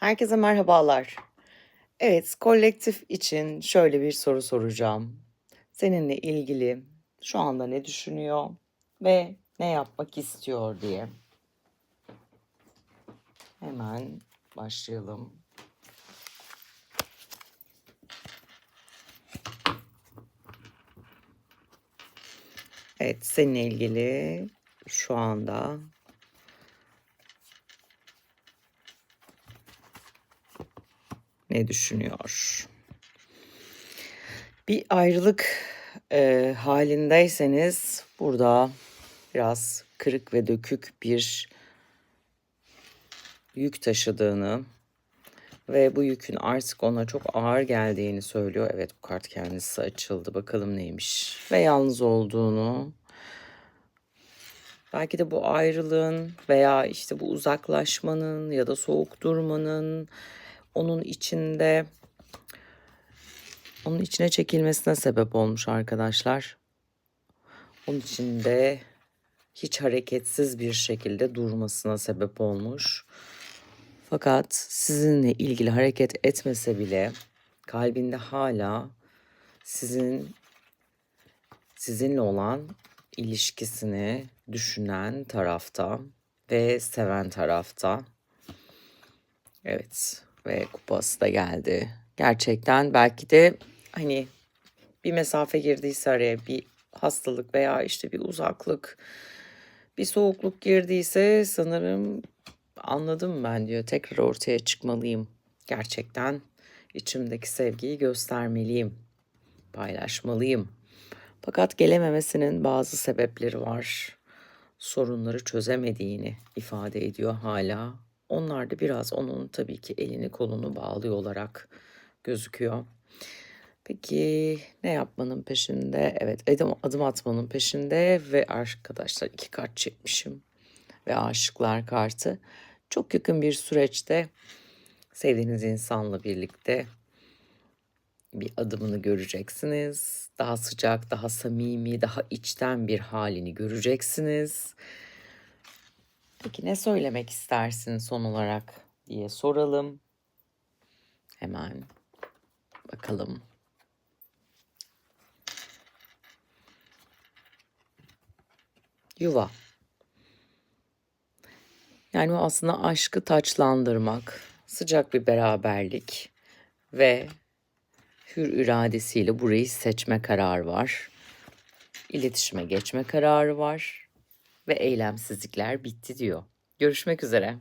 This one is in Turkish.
Herkese merhabalar. Evet, kolektif için şöyle bir soru soracağım. Seninle ilgili şu anda ne düşünüyor ve ne yapmak istiyor diye. Hemen başlayalım. Evet, seninle ilgili şu anda ne düşünüyor? Bir ayrılık e, halindeyseniz burada biraz kırık ve dökük bir yük taşıdığını ve bu yükün artık ona çok ağır geldiğini söylüyor. Evet bu kart kendisi açıldı. Bakalım neymiş. Ve yalnız olduğunu belki de bu ayrılığın veya işte bu uzaklaşmanın ya da soğuk durmanın onun içinde onun içine çekilmesine sebep olmuş arkadaşlar. Onun içinde hiç hareketsiz bir şekilde durmasına sebep olmuş. Fakat sizinle ilgili hareket etmese bile kalbinde hala sizin sizinle olan ilişkisini düşünen tarafta ve seven tarafta. Evet ve kupası da geldi. Gerçekten belki de hani bir mesafe girdiyse araya bir hastalık veya işte bir uzaklık, bir soğukluk girdiyse sanırım anladım ben diyor. Tekrar ortaya çıkmalıyım. Gerçekten içimdeki sevgiyi göstermeliyim. Paylaşmalıyım. Fakat gelememesinin bazı sebepleri var. Sorunları çözemediğini ifade ediyor hala. Onlar da biraz onun tabii ki elini kolunu bağlıyor olarak gözüküyor. Peki ne yapmanın peşinde? Evet adım, adım atmanın peşinde ve arkadaşlar iki kart çekmişim. Ve aşıklar kartı. Çok yakın bir süreçte sevdiğiniz insanla birlikte bir adımını göreceksiniz. Daha sıcak, daha samimi, daha içten bir halini göreceksiniz. Peki ne söylemek istersin son olarak diye soralım. Hemen bakalım. Yuva. Yani aslında aşkı taçlandırmak, sıcak bir beraberlik ve hür iradesiyle burayı seçme kararı var. İletişime geçme kararı var ve eylemsizlikler bitti diyor. Görüşmek üzere.